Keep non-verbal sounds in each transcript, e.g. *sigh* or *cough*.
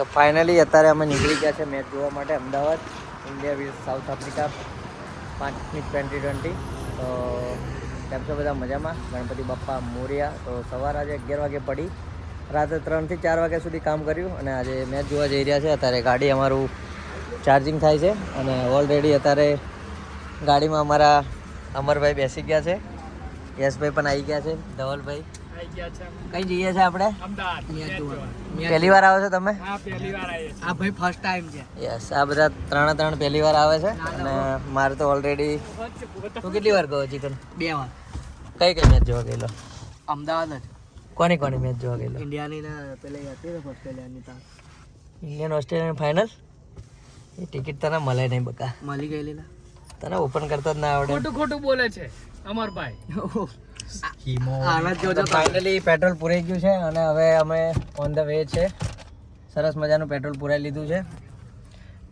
તો ફાઇનલી અત્યારે અમે નીકળી ગયા છે મેચ જોવા માટે અમદાવાદ ઇન્ડિયા વિરુદ્ધ સાઉથ આફ્રિકા પાંચમી ટ્વેન્ટી ટ્વેન્ટી તો કેમ છો બધા મજામાં? ગણપતિ બાપ્પા મોરિયા. તો સવાર આજે અગિયાર વાગે પડી. રાત્રે ત્રણથી ચાર વાગ્યા સુધી કામ કર્યું અને આજે મેચ જોવા જઈ રહ્યા છે. અત્યારે ગાડી અમારું ચાર્જિંગ થાય છે અને ઓલરેડી અત્યારે ગાડીમાં અમારા અમરભાઈ બેસી ગયા છે. યશભાઈ પણ આવી ગયા છે. ધવલભાઈ. કઈ જઈએ છે આપણે. પહેલી વાર આવો છો તમે? હા પહેલી વાર આવી આ ભાઈ ફર્સ્ટ ટાઈમ છે. યસ આ બધા ત્રણે ત્રણ પહેલી વાર આવે છે. અને મારે તો ઓલરેડી તું કેટલી વાર ગયો ચિકન બે વાર. કઈ કઈ મેચ જોવા ગયેલો? અમદાવાદ જ. કોની કોની મેચ જોવા ગયેલો? ઇન્ડિયાની ને પેલી હતી ને ઓસ્ટ્રેલિયાની તા. ઇન્ડિયન ઓસ્ટ્રેલિયન ફાઇનલ એ ટિકિટ તને મળે નહીં બકા. મળી ગયેલી ને. તને ઓપન કરતા જ ના આવડે. ખોટું ખોટું બોલે છે અમરભાઈ *laughs* ફાઇનલી પેટ્રોલ પૂરાઈ ગયું છે અને હવે અમે ઓન ધ વે છે. સરસ મજાનું પેટ્રોલ પૂરાઈ લીધું છે.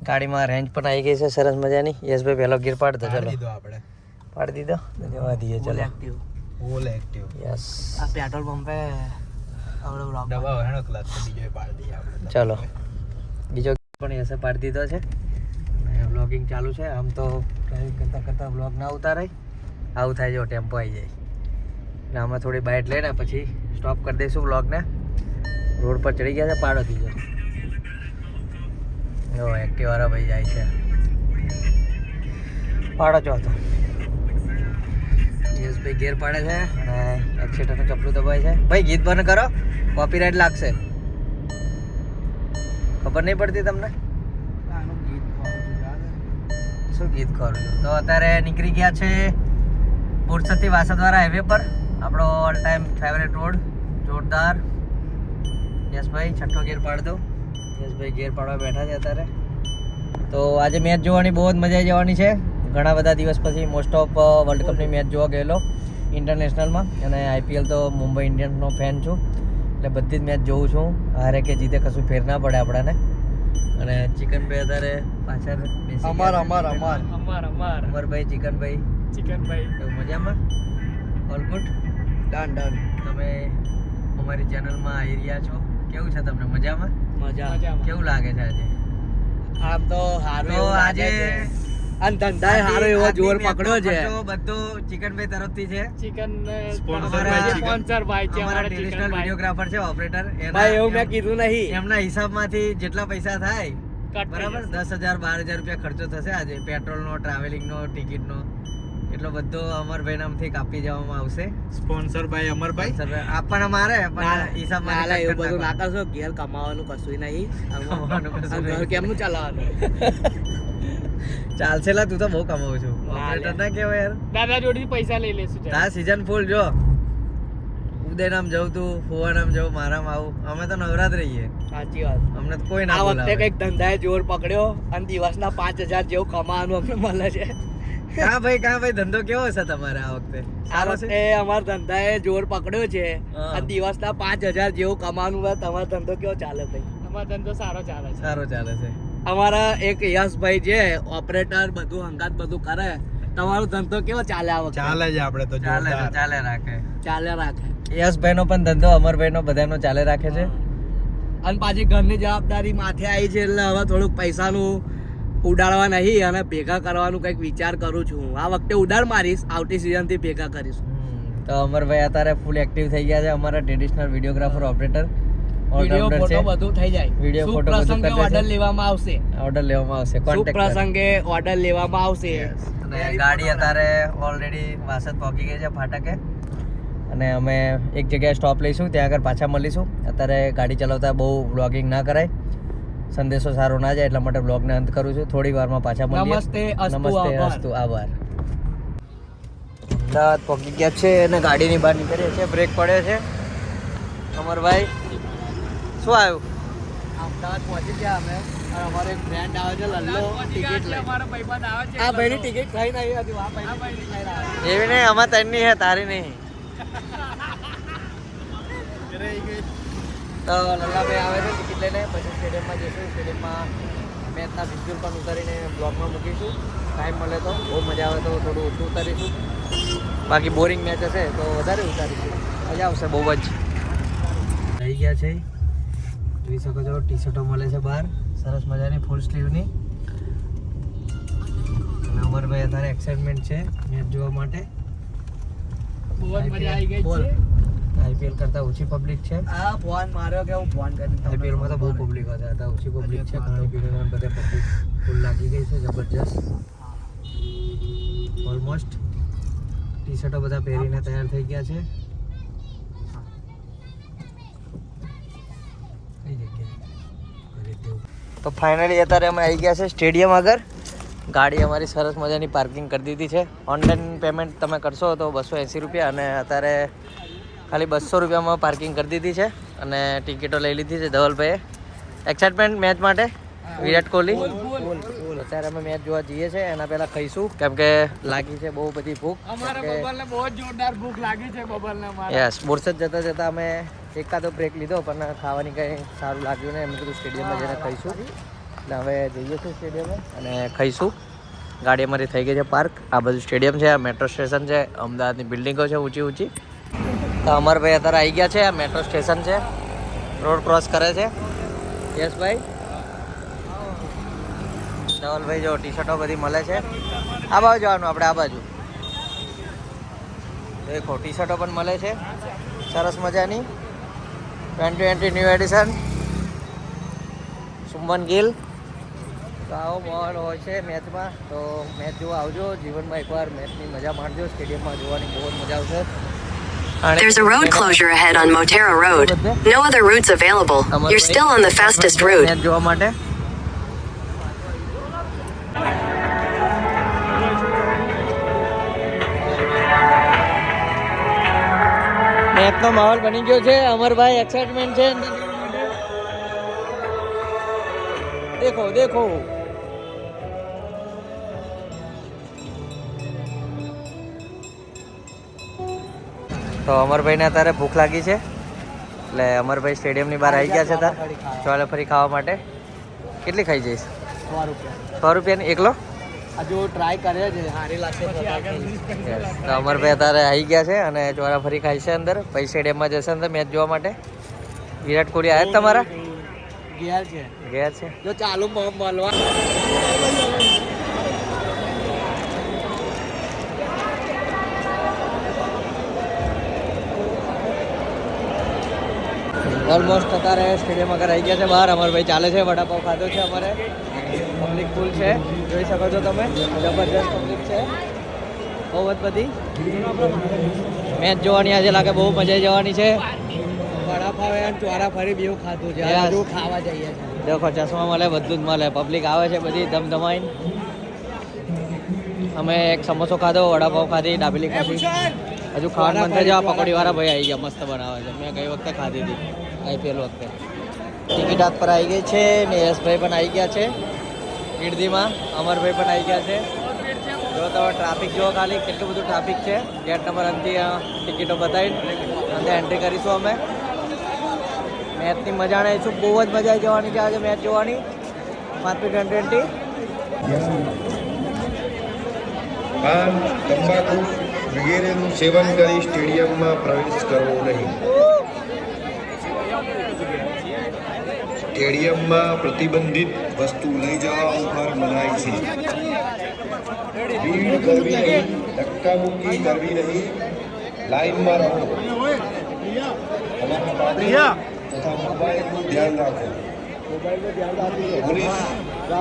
ગાડીમાં રેન્જ પણ આવી ગઈ છે સરસ મજાની. યશભાઈ પહેલો ગીર પાડતો ચલો. આપણે. પાડી દીધો? ધન્યવાદ દઈએ ચલો. એક્ટિવ ઓલ એક્ટિવ યસ આ પેટ્રોલ પંપે આવડે બ્લોક દબાવ હેનો ક્લચ બીજો પાડી દઈએ આપણે ચલો. બીજો પણ યશે પાડી દીધો છે. બ્લોગિંગ વ્લોગિંગ ચાલુ છે. આમ તો ડ્રાઇવિંગ કરતાં કરતાં વ્લોગ ના ઉતારાય. આવું થાય જો ટેમ્પો આવી જાય. એટલે આમાં થોડી બાઇટ લઈને પછી સ્ટોપ કરી દઈશું બ્લોગને રોડ પર ચડી ગયા છે પાડો થઈ ગયો એક્ટિવાળા ભાઈ જાય છે. પાડો ચોથો યશભાઈ ગેર પાડે છે અને એક્સિડન્ટનું ચપલું દબાય છે. ભાઈ ગીત બંધ કરો. કોપીરાઇટ લાગશે. ખબર નહીં પડતી તમને? શું ગીત કરું છું? તો અત્યારે નીકળી ગયા છે બોરસદથી વાસદવાળા હાઈવે પર. આપણો ઓલ ટાઈમ ફેવરેટ રોડ જોરદાર. યશભાઈ છઠ્ઠો ગેર પાડ દો. યશભાઈ ગેર પાડવા બેઠા છે અત્યારે. તો આજે મેચ જોવાની બહુ જ મજા આવી જવાની છે. ઘણા બધા દિવસ પછી મોસ્ટ ઓફ વર્લ્ડ કપની મેચ જોવા ગયેલો ઇન્ટરનેશનલમાં અને આઈપીએલ તો મુંબઈ ઇન્ડિયન્સનો ફેન છું. એટલે બધી જ મેચ જોઉં છું. હારે કે જીતે કશું ફેર ના પડે આપણાને. અને ચિકનભાઈ અત્યારે પાછળ અમાર અમાર અમાર. અમાર અમાર. અમરભાઈ ચિકનભાઈ. ચિકનભાઈ. મજામાં? ઓલ ગુડ ડન ડન તમે અમારી ચેનલમાં આવી રહ્યા છો. કેવું છે તમને? મજામાં? મજા. કેવું લાગે છે આજે? આમ તો હારું તો આજે અને ધંધાએ હારો એવો જોર પકડ્યો છે. ખર્ચો બધો ચિકનભાઈ તરફથી છે. ચિકન Sponsor by સ્પોન્સર ભાઈ છે અમારા અમારા ટ્રેડિશનલ ચિકન છે ઓપરેટર ભાઈ એવું મેં કીધું નહીં. એમના હિસાબમાંથી જેટલા પૈસા થાય બરાબર? દસ હજાર બાર હજાર રૂપિયા ખર્ચો થશે આજે. પેટ્રોલનો ટ્રાવેલિંગનો ટિકિટનો એટલો બધો અમરભાઈ નામથી કાપી જવામાં આવશે. સ્પોન્સર બાય અમરભાઈ સર, આપવાના મારે પણ હિસાબમાં ના, ના, એવું બધું ના. કરશો ઘેર કમાવાનું કશું નહીં. કેમનું ચલાવવાનું? ચાલશે લા તું તો બહુ કમાવું છું. ઓપરેટર ના કેવાય યાર. દાદા જોડેથી પૈસા લઈ લેશું. તાર સીઝન ફૂલ જો. ઉદયનામ જવું તું ફુવાનામ જવું મારામ આવું. અમે તો નવરાત રહીએ સાચી વાત. અમને તો કોઈ ના આ વખતે કંઈક ધંધાએ જોર પકડ્યો અને દિવસના પાંચ હજાર જેવું કમાવાનું અમને મળે છે. કા ભાઈ કા ભાઈ ધંધો કેવો છે તમારે આ વખતે? સારો છે? અમારા ધંધાએ જોર પકડ્યો છે. આ દિવસના પાંચ હજાર જેવું કમાવાનું હોય તમારો ધંધો કેવો ચાલે ભાઈ? અમારો ધંધો સારો ચાલે છે. સારો ચાલે છે. અમારા એક યશભાઈ છે ઓપરેટર બધું હંગાત બધું કરે. તમારો ધંધો કેવો ચાલે આ વખતે? ચાલે છે આપણે તો ચાલે ચાલે રાખે. ચાલે રાખે. યશભાઈ નો પણ ધંધો અમરભાઈ નો બધાનો ચાલે રાખે છે. અને પાછી ઘરની જવાબદારી માથે આવી છે એટલે હવે થોડુંક પૈસાનું ઉડાડવા નહીં અને ભેગા કરવાનું કંઈક વિચાર કરું છું. આ વખતે ઉડાડ મારીશ આવતી સિઝનથી ભેગા કરીશ. તો અમરભાઈ અત્યારે ફૂલ એક્ટિવ થઈ ગયા છે અમારા traditional videographer operator video photo બધું થઈ જાય. વીડિયો પ્રસંગે ઓર્ડર લેવામાં આવશે? ઓર્ડર લેવામાં આવશે કોન્ટેક્ટ પ્રસંગે ઓર્ડર લેવામાં આવશે? અને ગાડી અત્યારે ઓલરેડી વાસદ પહોંચી ગઈ છે ફાટકે. અને અમે એક જગ્યાએ સ્ટોપ લઈશું ત્યાં આગળ પાછા મળીશું. અત્યારે ગાડી ચલાવતા બહુ વ્લોગિંગ ના કરાય. સંદેશો સારો ના જાય એટલા માટે બ્લોગને અંત કરું છું. થોડી વારમાં પાછા મળીએ. નમસ્તે અસ્તુ નમસ્તે આભાર. અસ્તુ આભાર. અમદાવાદ પહોંચી ગયા છે અને ગાડીની બહાર નીકળીએ છે. બ્રેક પડે છે. અમરભાઈ શું આવ્યું? અમદાવાદ પહોંચી ગયા અમે. અમારો એક ફ્રેન્ડ આવે છે લલ્લો ટિકિટ લઈ અમારો ભાઈબંધ આવે છે. આ ભાઈની ટિકિટ થઈ નહીં હતી આ ભાઈની. એવી નહીં અમારે તૈની હે તારી નહીં. *laughs* તો લલ્લાભાઈ આવે છે. લઈને પછી સ્ટેડિયમમાં જઈશું. સ્ટેડિયમમાં મેચના વિઝ્યુઅલ પણ ઉતારીને બ્લોગમાં મૂકીશું. ટાઈમ મળે તો બહુ મજા આવે તો થોડું ઓછું ઉતારીશું. બાકી બોરિંગ મેચ હશે તો વધારે ઉતારીશું. મજા આવશે બહુ જ. થઈ ગયા છે. જોઈ શકો છો ટી શર્ટો મળે છે બહાર. સરસ મજાની ફૂલ સ્લીવની અમરભાઈ અત્યારે એક્સાઇટમેન્ટ છે મેચ જોવા માટે. બહુ જ મજા આવી ગઈ બોલ. છે. આઈપીએલ કરતા ઓછી પબ્લિક છે. આ ફોન માર્યો કે હું ફોન કરી આઈપીએલમાં તો બહુ પબ્લિક હતા હતા ઓછી પબ્લિક છે ખાણી પીણીમાં બધા પબ્લિક ફૂલ લાગી ગઈ છે જબરજસ્ત. ઓલમોસ્ટ ટી શર્ટો બધા પહેરીને તૈયાર થઈ ગયા છે. તો ફાઇનલી અત્યારે અમે આવી ગયા છે સ્ટેડિયમ આગળ. ગાડી અમારી સરસ મજાની પાર્કિંગ કરી દીધી છે. ઓનલાઈન પેમેન્ટ તમે કરશો તો બસો એંસી રૂપિયા અને અત્યારે ખાલી બસો રૂપિયામાં પાર્કિંગ કરી દીધી છે અને ટિકિટો લઈ લીધી છે ધવલભાઈએ. એક્સાઇટમેન્ટ મેચ માટે? વિરાટ કોહલી? અત્યારે અમે મેચ જોવા જઈએ છીએ એના પહેલાં ખાઈશું કેમ કે લાગી છે બહુ બધી ભૂખ. બહુ જોરદાર ભૂખ લાગી છે બબલને યસ બોરસદ જતા જતાં અમે એકાદો બ્રેક લીધો પણ ખાવાની કંઈ સારું લાગ્યું ને એમ કીધું સ્ટેડિયમમાં જઈને ખાઈશું. એટલે હવે જઈએ છીએ સ્ટેડિયમે અને ખાઈશું. ગાડી અમારી થઈ ગઈ છે પાર્ક આ બધું સ્ટેડિયમ છે આ મેટ્રો સ્ટેશન છે અમદાવાદની બિલ્ડિંગો છે ઊંચી ઊંચી તો અમરભાઈ અત્યારે આવી ગયા છે, આ મેટ્રો સ્ટેશન છે. રોડ ક્રોસ કરે છે. યસ ભાઈ. ધવલભાઈ જો ટી શર્ટો બધી મળે છે. આ બાજુ જવાનું, આપણે આ બાજુ. દેખો ટી શર્ટો પણ મળે છે. સરસ મજાની. Twenty twenty new edition Suman Gill. તો આવો બોલ હોય છે મેચમાં તો મેચ જોવા આવજો. જીવનમાં એકવાર મેચની મજા માણજો. સ્ટેડિયમમાં જોવાની બહુ જ મજા આવશે. There's a road closure ahead on Motero Road. No other routes available. You're still on the fastest route. Match જોવા માટે મેચનો માહોલ બની ગયો છે અમરભાઈ એક્સાઇટમેન્ટ છે અંદર જવા માટે. દેખો દેખો તો અમરભાઈને અત્યારે ભૂખ લાગી છે. એટલે અમરભાઈ સ્ટેડિયમની બહાર આવી ગયા છે ત્યાં ચોલે ફરી ખાવા માટે. કેટલી ખાઈ જઈશ? સો રૂપિયા. સો રૂપિયાની એકલો? હજુ ટ્રાય કરે છે સારી લાગશે તો અમરભાઈ અત્યારે આવી ગયા છે અને ચોરા ફરી ખાય છે અંદર. પછી સ્ટેડિયમમાં જશે અંદર મેચ જોવા માટે. વિરાટ કોહલી આવ્યા જ તમારા? ગયા છે. ગયા છે. જો ચાલુ મળવા. ઓલમોસ્ટ અત્યારે સ્ટેડિયમ આગળ આવી ગયા છે બહાર. અમરભાઈ ચાલે છે વડાપાવ ખાધો છે અમારે. પબ્લિક ફૂલ છે. જોઈ શકો છો તમે. જબરજસ્ત પબ્લિક છે. બહુ જ બધી. મેચ જોવાની આજે લાગે બહુ મજા જવાની છે. વડાપાવ અને ચોરા ફરી બેવ ખાધું છે. ખાવા જઈએ છે દેખો ચશ્મા મળે બધું જ મળે. પબ્લિક આવે છે બધી ધમધમાઈને. અમે એક સમોસો ખાધો, વડાપાવ ખાધી ડાબેલી ખાધી. હજુ ખાવાનું મન થઈ જાય પકોડી વાળા ભાઈ આવી ગયા, મસ્ત બનાવે છે. મેં ગઈ વખતે ખાધી હતી, આઈપીએલ વખતે. ટિકિટ હાથ પર આવી ગઈ છે ને યશભાઈ પણ આવી ગયા છે. ગીરદીમાં અમરભાઈ પણ આવી ગયા છે. જો તમે ટ્રાફિક જુઓ ખાલી, કેટલું બધું ટ્રાફિક છે. ગેટ નંબર અંતિ ટિકિટો બતાવી અંદર એન્ટ્રી કરીશું અમે. મેચની મજા લઈશું બહુ જ મજા આવી જવાની છે આજે મેચ જોવાની. પાંચ પાંચમી ટ્વેન્ટી. પાન તંબાકુ વગેરેનું સેવન કરી સ્ટેડિયમમાં પ્રવેશ કરવો નહીં. સ્ટેડિયમમાં પ્રતિબંધિત વસ્તુ લઈ જવા ઉપર મનાય છે. ભીડ કરવી નહીં ધક્કામુક્કી કરવી નહીં. લાઈનમાં રહો. તથા મોબાઈલનું ધ્યાન રાખો. પોલીસ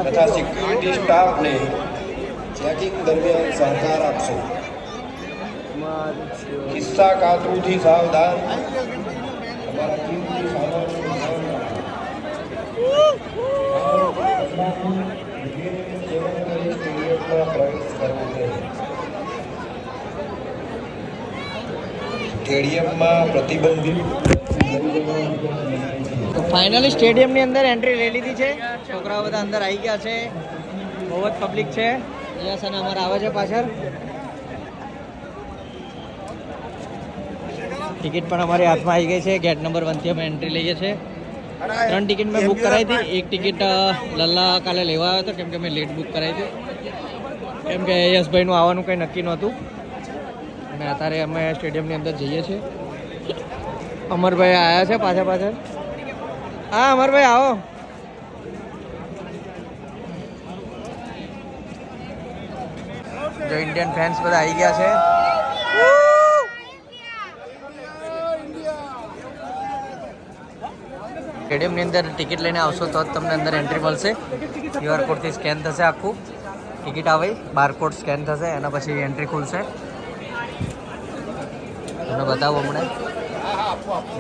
તથા સિક્યુરિટી સ્ટાફને ચેકિંગ દરમિયાન સહકાર આપશો કિસ્સા કાતરુથી સાવધાન. પ્રતિબંધિત ફાઇનલી સ્ટેડિયમની અંદર એન્ટ્રી લઈ લીધી છે. છોકરાઓ બધા અંદર આવી ગયા છે. બહુ જ પબ્લિક છે. યસ, અને અમારે આવે છે પાછળ. ટિકિટ પણ અમારી હાથમાં આવી ગઈ છે. ગેટ નંબર વનથી અમે એન્ટ્રી લઈએ છીએ. ત્રણ ટિકિટ મેં બુક કરાવી હતી. એક ટિકિટ લલ્લા કાલે લેવા આવ્યો હતો, કેમ કે મેં લેટ બુક કરાવી હતી. કેમ કે યશભાઈનું આવવાનું કંઈ નક્કી નહોતું. અને અત્યારે અમે સ્ટેડિયમની અંદર જઈએ છીએ. અમરભાઈ આવ્યા છે પાછા પાછળ. હા, અમરભાઈ, આવો. જો ઇન્ડિયન ફેન્સ બધા આવી ગયા છે. સ્ટેડિયમની અંદર ટિકિટ લઈને આવશો તો જ તમને અંદર એન્ટ્રી મળશે. ક્યુઆર કોડથી સ્કેન થશે આખું. ટિકિટ આવે બારકોડ સ્કેન થશે, એના પછી એન્ટ્રી ખુલશે. તમને બતાવો હમણાં.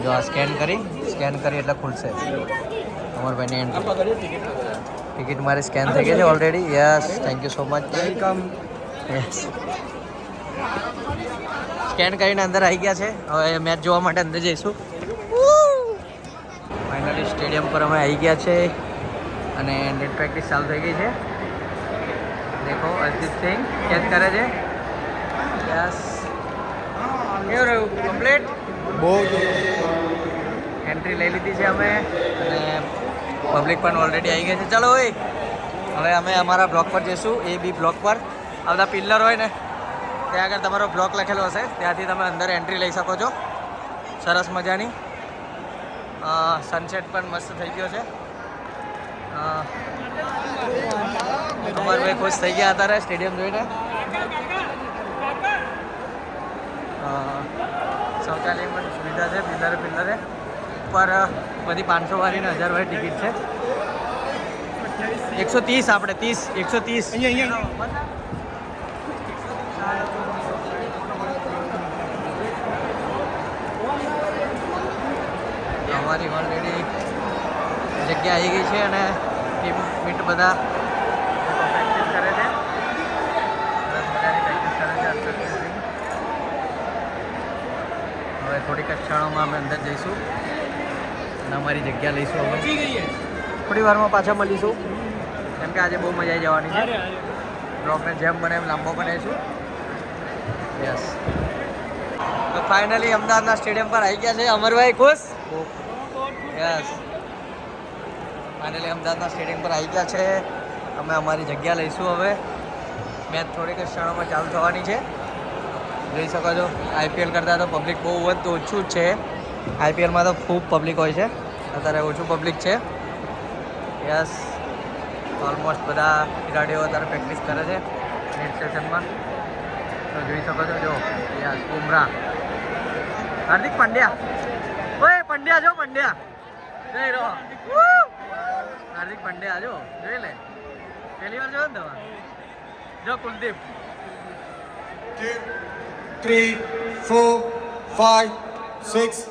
જો આ સ્કેન કરી સ્કેન કરી એટલે ખુલશે. અમરભાઈની એન્ટ્રી ટિકિટ મારી સ્કેન થઈ ગઈ છે already yes thank you so much welcome scan કરીને અંદર આવી ગયા છે. હવે મેચ જોવા માટે અંદર જઈશું. ફાઇનલી સ્ટેડિયમ પર અમે આવી ગયા છે. અને નેટ પ્રેક્ટિસ ચાલુ થઈ ગઈ છે. દેખો અર્જિત સિંહ કેચ કરે છે. યસ કેવું રહ્યું? કમ્પ્લીટ બહુ એન્ટ્રી લઈ લીધી છે અમે. અને પબ્લિક પણ ઓલરેડી આવી ગઈ છે. ચાલો ઓય. હવે અમે અમારા બ્લોક પર જઈશું. એ બી બ્લોક પર. આ બધા પિલ્લર હોય ને ત્યાં આગળ તમારો બ્લોક લખેલો હશે. ત્યાંથી તમે અંદર એન્ટ્રી લઈ શકો છો. સરસ મજાની. સનસેટ પણ મસ્ત થઈ ગયો છે. અ, અમાર ભાઈ ખુશ થઈ ગયા હતા સ્ટેડિયમ જોઈને. શૌચાલય પણ સુવિધા છે પિલ્લરે પિલ્લરે પર બધી પાંચસો વાળી ને હજાર વાળી ટિકિટ છે. એકસો ત્રીસ આપણે ત્રીસ એકસો ત્રીસ. અમારી ઓલરેડી જગ્યા આવી ગઈ છે અને ટીમ મીટ બધા પ્રેક્ટિસ કરે છે. સરસ મજાની પ્રેક્ટિસ કરે છે હવે થોડીક જ ક્ષણોમાં અમે અંદર જઈશું અને અમારી જગ્યા લઈશું હવે થોડી વારમાં પાછા મળીશું. કેમ કે આજે બહુ મજા આવી જવાની છે. બ્લોગને જેમ બને એમ લાંબો બનાવીશું યસ તો ફાઇનલી અમદાવાદના સ્ટેડિયમ પર આવી ગયા છે અમરભાઈ ખુશ? યસ. ફાઇનલી અમદાવાદના સ્ટેડિયમ પર આવી ગયા છે. અમે અમારી જગ્યા લઈશું હવે. મેચ થોડીક ક્ષણોમાં ચાલુ થવાની છે. જોઈ શકો છો આઈપીએલ કરતાં તો પબ્લિક બહુ જ ઓછું જ છે. આઈપીએલમાં તો ખૂબ પબ્લિક હોય છે. અત્યારે ઓછું પબ્લિક છે. યસ ઓલમોસ્ટ બધા ખેલાડીઓ અત્યારે પ્રેક્ટિસ કરે છે. નેટ સેશનમાં તો જોઈ શકો છો, જો. યસ બુમરા હાર્દિક પંડ્યા. ઓય, પંડ્યા જો પંડ્યા! હાર્દિક પંડ્યા જો જોઈ લે પહેલી વાર જોયો ને તમે જો Kuldeep two, three, four, five, six,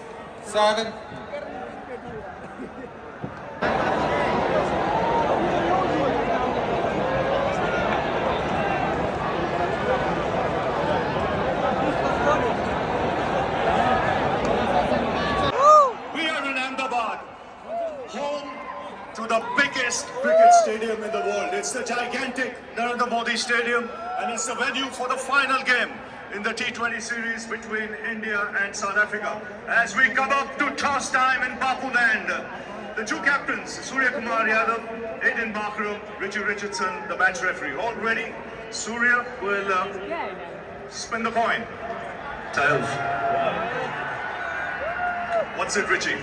It's the gigantic Narendra Modi Stadium, and it's the venue for the final game in the T20 series between India and South Africa. As we come up to toss time in Bapuland, the two captains, Surya Kumar Yadav, Aiden Bakram, Richie Richardson, the match referee, all ready. Surya will uh, spin the coin. Tails. What's it, Richie?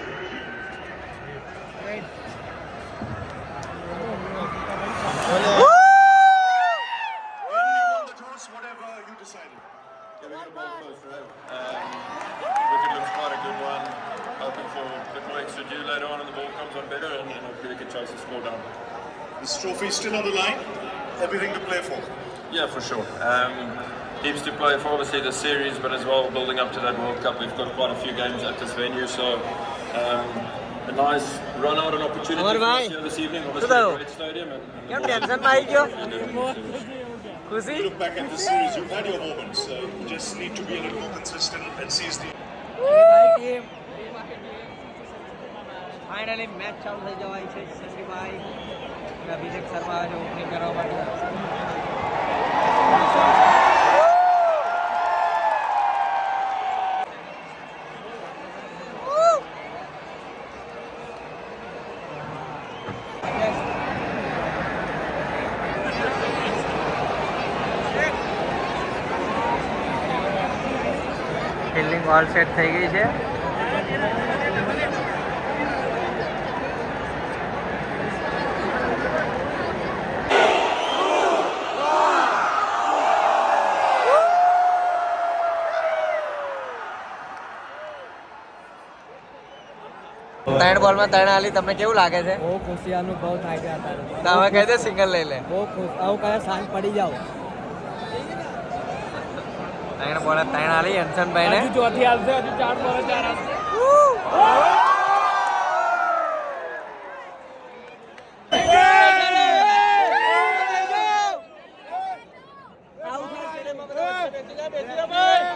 This trophy is still on the line. Everything to play for. Yeah, for sure. Um, heaps to play for, obviously the series, but as well building up to that World Cup. We've got quite a few games at this venue, so um, a nice run out and opportunity Amar for us bhai, here this evening. શું Obviously a થયું? great stadium. And, and કેમ ટેન્શનમાં આવી ગયો ખુશી Look back at the series. You've had your moments. Uh, you just need to be a little more consistent and seize the finally match ચાલુ થઈ જવાય છે સંદીપભાઈ અને અભિષેક શર્મા આવે છે ઓપનિંગ કરવા માટે કોલ સેટ થઈ ગઈ છે. ત્રણ બોલમાં ત્રણ આલી તમને કેવું લાગે છે? બહુ ખુશી અનુભવ થાય છે તમે કહે છે સિંગલ લઈ લે. બહુ ખુશ. આવું કયા સાંજ પડી જાઓ ત્રણ બોલે ત્રણ આલી હંસનભાઈ ને ચોથી આવશે હજુ ચાર બોલે ચાર આવશે કરવા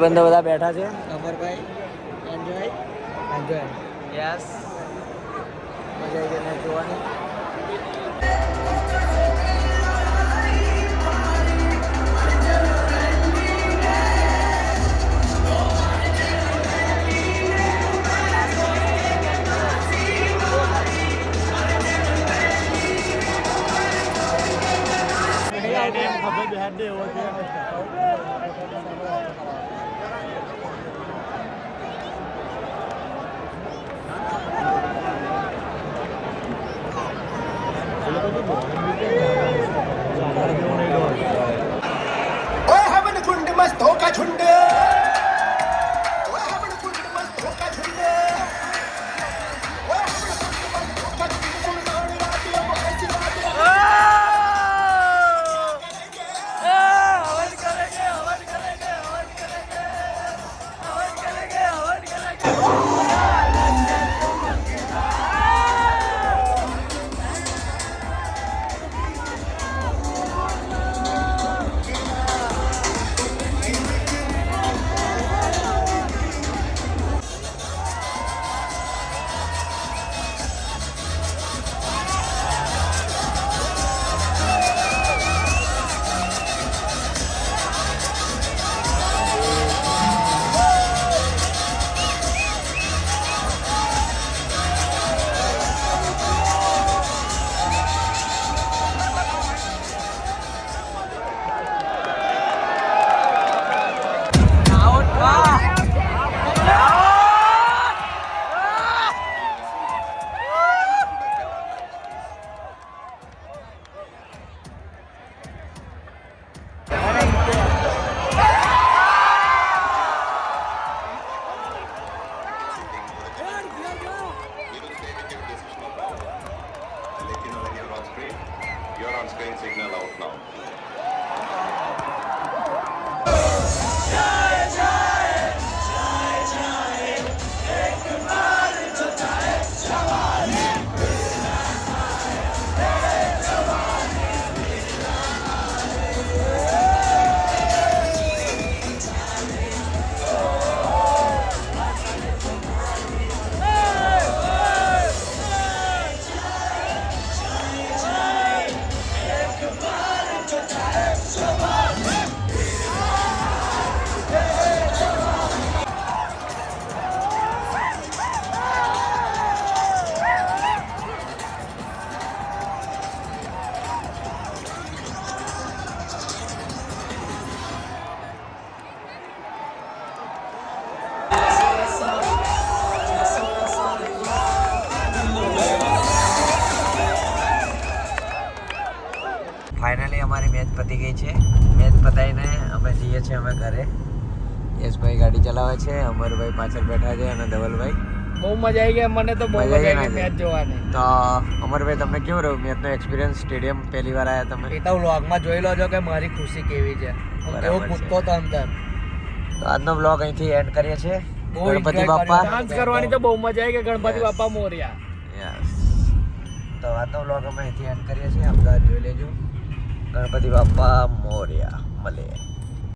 ભાઈબંધો બધા બેઠા છે. અમરભાઈ એન્જોય એન્જોય. યસ મજા આવી ગઈ મેચ જોવાની. ओए Oh! મેચ પતી ગઈ છે મેચ પતાવીને અમે જઈએ છીએ અમે ઘરે. યશભાઈ ગાડી ચલાવે છે અમરભાઈ પાછળ બેઠા છે અને ધવલભાઈ. બહુ મજા આવી ગઈ મને તો બહુ મજા આવી મેચ જોવાની. તો અમરભાઈ તમને કેવું રહ્યું મેચનો એક્સપિરિયન્સ સ્ટેડિયમ પહેલી વાર આવ્યા તમે? એ તો વ્લોગમાં જોઈ લો છો કે મારી ખુશી કેવી છે. હું કેવો. કૂદતો તો અંદર. તો આજનો વ્લોગ અહીંથી એન્ડ કરીએ છીએ. ગણપતિ બાપા. ડાન્સ કરવાની તો બહુ મજા આવી ગઈ. ગણપતિ બાપા મોર્યા. યસ તો આજનો વ્લોગ અમે અહીંથી એન્ડ કરીએ છીએ. અમદાવાદ જોઈ લેજો. ગણપતિ બાપા મોર્યા મળીએ